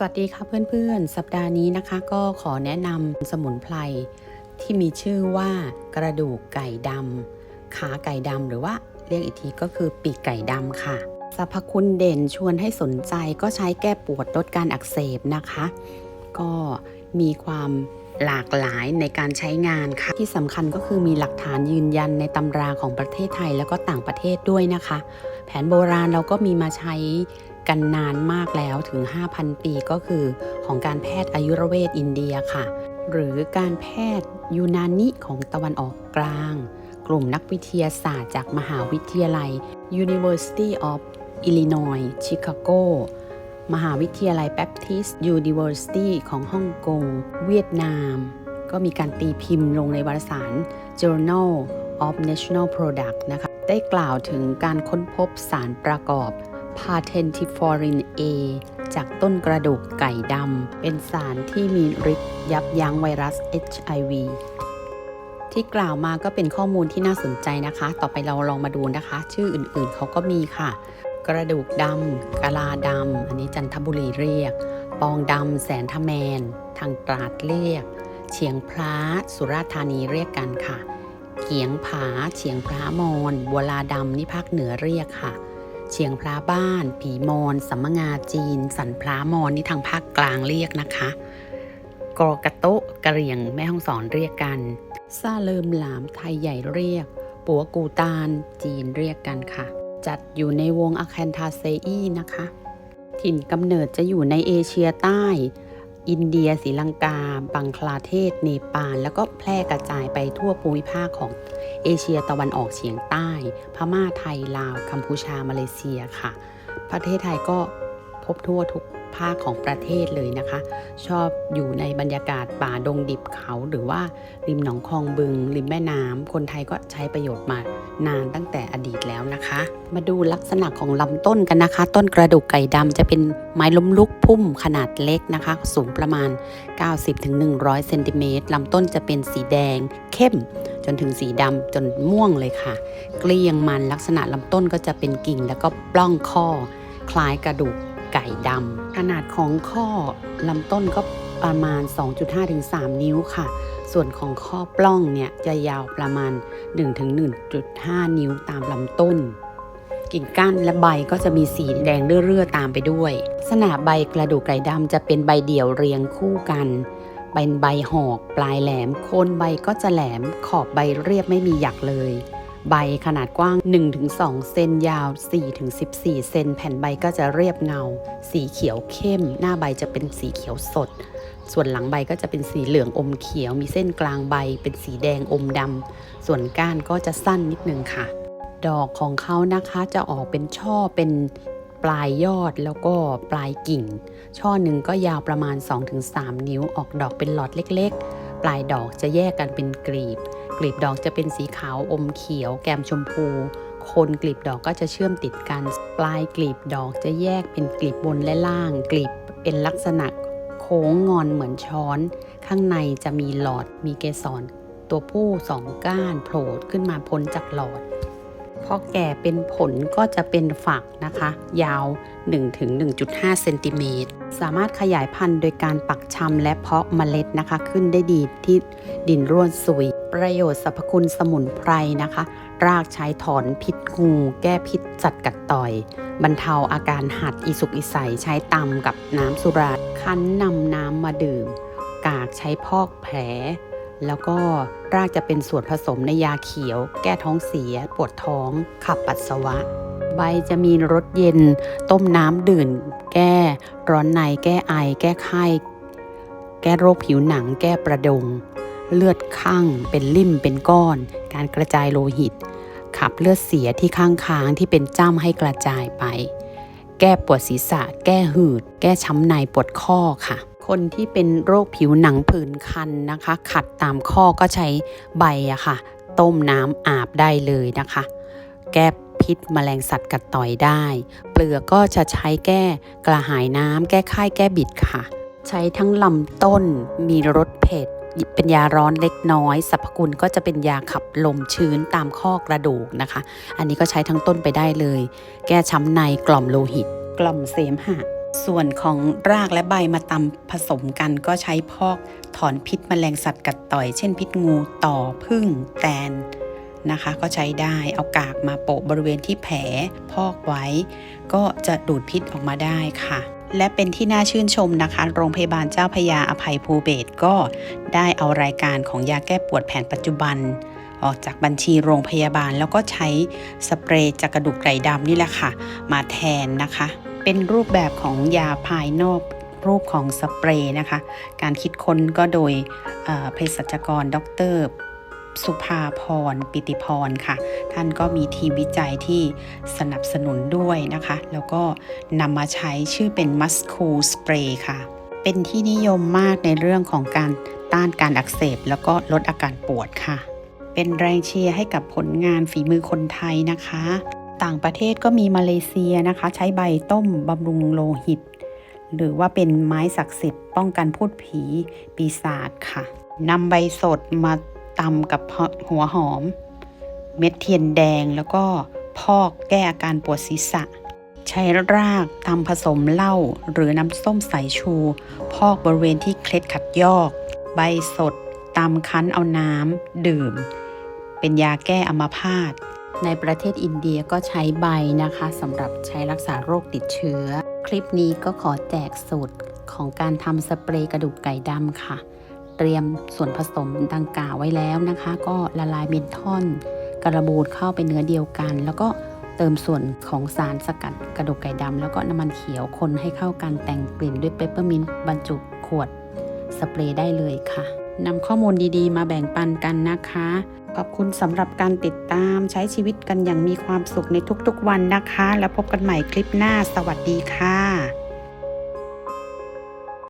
สวัสดีค่ะเพื่อนๆ สัปดาห์นี้นะคะ ก็ขอแนะนำสมุนไพรที่มีชื่อว่ากระดูกไก่ดำขาไก่ดำหรือว่าเรียกอีกทีก็คือปีกไก่ดำค่ะสรรพคุณเด่นชวนให้สนใจก็ใช้แก้ปวดลดการอักเสบนะคะ ก็มีความหลากหลายในการใช้งานค่ะ ที่สำคัญก็คือมีหลักฐานยืนยันในตำราของประเทศไทยแล้วก็ต่างประเทศด้วยนะคะ แผนโบราณเราก็มีมาใช้ กันนานมากแล้วถึง 5,000 ปีก็คือของการแพทย์อายุรเวทอินเดียค่ะ หรือการแพทย์ยูนานิของตะวันออกกลาง กลุ่มนักวิทยาศาสตร์จากมหาวิทยาลัย University of Illinois Chicago มหาวิทยาลัย Baptist University ของฮ่องกง เวียดนาม ก็มีการตีพิมพ์ลงในวารสาร Journal of National Product นะคะ ได้กล่าวถึงการค้นพบสารประกอบ Patentiforin A จากต้นกระดูกไก่ดำ เป็นสารที่มีฤทธิ์ยับยั้งไวรัส HIV ที่กล่าวมาก็เป็นข้อมูลที่น่าสนใจนะคะ ต่อไปเราลองมาดูนะคะ ชื่ออื่นๆเขาก็มีค่ะ กระดูกดำกะลาดำ อันนี้จันทบุรีเรียก ปองดำแสนทแมน ทางตราดเรียก เฉียงพระสุราษฎร์ธานีเรียกกันค่ะเขียงผา เฉียงพระมอนบัวลาดำนี่ภาคเหนือเรียกค่ะ เชียงพระบ้าน ผีมอนสัมมงาจีน สันพระมอนนี่ทางภาคกลางเรียกนะคะกรอกระโตะกะเหรี่ยงแม่ห้องสอนเรียกกันซาเลิมหลามไทยใหญ่เรียก ปัวกูตานจีนเรียกกันค่ะ จัดอยู่ในวงอะแคนทาเซอีนะคะ ถิ่นกำเนิดจะอยู่ในเอเชียใต้ อินเดียศรีลังกา บังคลาเทศ เนปาล แล้วก็แพร่กระจายไปทั่วภูมิภาคของเอเชียตะวันออกเฉียงใต้ พม่าไทยลาว กัมพูชามาเลเซียค่ะ ประเทศไทยก็ บทั่วทุกภาคของประเทศเลยนะคะ ชอบอยู่ในบรรยากาศป่าดงดิบเขาหรือว่าริมหนองคลองบึง ริมแม่น้ำคนไทยก็ใช้ประโยชน์มานานตั้งแต่อดีตแล้วนะคะ มาดูลักษณะของลำต้นกันนะคะ ต้นกระดูกไก่ดำจะเป็นไม้ล้มลุกพุ่มขนาดเล็กนะคะ สูงประมาณ 90-100เซนติเมตรลำต้นจะเป็นสีแดงเข้ม จนถึงสีดำจนม่วงเลยค่ะ เกลี้ยงมันลักษณะลำต้นก็จะเป็นกิ่งแล้วก็ปล้องข้อคล้ายกระดูก ไก่ดำขนาดของข้อลำต้นก็ประมาณ 2.5-3นิ้วค่ะ ส่วนของข้อปล้องเนี่ยจะยาวประมาณ1-1.5 นิ้วตามลำต้น กิ่งก้านและใบก็จะมีสีแดงเรื่อๆตามไปด้วยลักษณะใบกระดูกไก่ดำจะเป็นใบเดี่ยวเรียงคู่กัน เป็นใบหอกปลายแหลม โคนใบก็จะแหลมขอบใบเรียบไม่มีหยักเลย ใบขนาดกว้าง 1-2 เซนยาว 4-14 เซนแผ่นใบก็จะเรียบเงา สีเขียวเข้ม หน้าใบจะเป็นสีเขียวสด ส่วนหลังใบก็จะเป็นสีเหลืองอมเขียว มีเส้นกลางใบเป็นสีแดงอมดำ ส่วนก้านก็จะสั้นนิดนึงค่ะ ดอกของเขานะคะจะออกเป็นช่อเป็นปลายยอดแล้วก็ปลายกิ่ง ช่อหนึ่งก็ยาวประมาณ 2-3 นิ้วออกดอกเป็นหลอดเล็กๆ ปลายดอกจะแยกกันเป็นกลีบ กลีบดอกจะเป็นสีขาวอมเขียว แก้มชมพูโคนกลีบดอกก็จะเชื่อมติดกัน ปลายกลีบดอกจะแยกเป็นกลีบบนและล่าง กลีบเป็นลักษณะโค้งงอนเหมือนช้อน ข้างในจะมีหลอดมีเกสรตัวผู้สองก้านโผล่ขึ้นมาพ้นจากหลอด พอแก่เป็นผลก็จะเป็นฝักนะคะ ยาว 1-1.5เซนติเมตรสามารถขยายพันธุ์โดยการปักชำและเพาะเมล็ดนะคะ ขึ้นได้ดีที่ดินร่วนซุย ประโยชน์สรรพคุณสมุนไพรนะคะ รากใช้ถอนพิษงู แก้พิษจัดกัดต่อย บรรเทาอาการหัดอีสุกอีใสใช้ตำกับน้ำสุรา คั้นนำน้ำมาดื่ม กากใช้พอกแผล แล้วก็รากจะเป็นส่วนผสมในยาเขียว แก้ท้องเสีย ปวดท้อง ขับปัสสาวะ ใบจะมีรสเย็น ต้มน้ำดื่มแก้ ร้อนในแก้ไอ แก้ไข้ แก้โรคผิวหนัง แก้ประดง เลือดข้างเป็นลิ่มเป็นก้อน การกระจายโลหิต ขับเลือดเสียที่ข้างค้างที่เป็นจ้ำให้กระจายไป แก้ปวดศีรษะ แก้หืด แก้ช้ำในปวดข้อค่ะ คนที่เป็นโรคผิวหนังผื่นคันนะคะ ขัดตามข้อก็ใช้ใบอะค่ะ ต้มน้ำอาบได้เลยนะคะ แก้พิษแมลงสัตว์กัดต่อยได้ เปลือกก็จะใช้แก้กระหายน้ำแก้ไข้แก้บิดค่ะ ใช้ทั้งลำต้นมีรสเผ็ดเป็นยาร้อนเล็กน้อยสรรพคุณก็จะเป็นยาขับลมชื้นตามข้อกระดูกนะคะ อันนี้ก็ใช้ทั้งต้นไปได้เลย แก้ช้ำในกล่อมโลหิต กล่อมเสมหะ ส่วนของรากและใบมาตำผสมกันก็ใช้พอกถอนพิษแมลงสัตว์กัดต่อย เช่นพิษงูต่อพึ่งแตนนะคะ ก็ใช้ได้เอากากมาโปะบริเวณที่แผลพอกไว้ ก็จะดูดพิษออกมาได้ค่ะ และเป็นที่น่าชื่นชมนะคะ โรงพยาบาลเจ้าพยาอภัยภูเบศก็ได้เอารายการของยาแก้ปวดแผนปัจจุบัน ออกจากบัญชีโรงพยาบาลแล้วก็ใช้สเปรย์จากกระดูกไก่ดำนี่แหละค่ะ มาแทนนะคะ เป็นรูปแบบของยาภายนอกรูปของสเปรย์นะคะ การคิดค้นก็โดยเภสัชกร ดร สุภาพร ปิติพรค่ะ ท่านก็มีทีมวิจัยที่สนับสนุนด้วยนะคะ แล้วก็นำมาใช้ชื่อเป็นมัสคูสเปรย์ค่ะ เป็นที่นิยมมากในเรื่องของการต้านการอักเสบ แล้วก็ลดอาการปวดค่ะ เป็นแรงเชียร์ให้กับผลงานฝีมือคนไทยนะคะ ต่างประเทศก็มีมาเลเซียนะคะ ใช้ใบต้มบำรุงโลหิต หรือว่าเป็นไม้ศักดิ์สิทธิ์ป้องกันพูดผีปีศาจค่ะนำใบสดมาตำกับหัวหอม เม็ดเทียนแดงแล้วก็พอกแก้อาการปวดศีรษะ ใช้รากตำผสมเหล้าหรือน้ำส้มสายชู พอกบริเวณที่เคล็ดขัดยอก ใบสดตำคั้นเอาน้ำดื่ม เป็นยาแก้อัมาพาต ในประเทศอินเดียก็ใช้ใบนะคะสำหรับใช้รักษาโรคติดเชื้อ คลิปนี้ก็ขอแจกสูตรของการทำสเปรย์กระดูกไก่ดำค่ะ เตรียมส่วนผสมดังกล่าวไว้แล้วนะคะ ก็ละลายเมนทอนกระบูดเข้าไปเนื้อเดียวกัน แล้วก็เติมส่วนของสารสกัดกระดูกไก่ดำแล้วก็น้ำมันเขียวคนให้เข้ากันแต่งกลิ่นด้วยเปปเปอร์มินต์บรรจุขวดสเปรย์ได้เลยค่ะนำข้อมูลดีๆ มาแบ่งปันกันนะคะ ขอบคุณสำหรับการติดตามใช้ชีวิตกันอย่างมีความสุขในทุกๆวันนะคะ แล้วพบกันใหม่คลิปหน้า สวัสดีค่ะ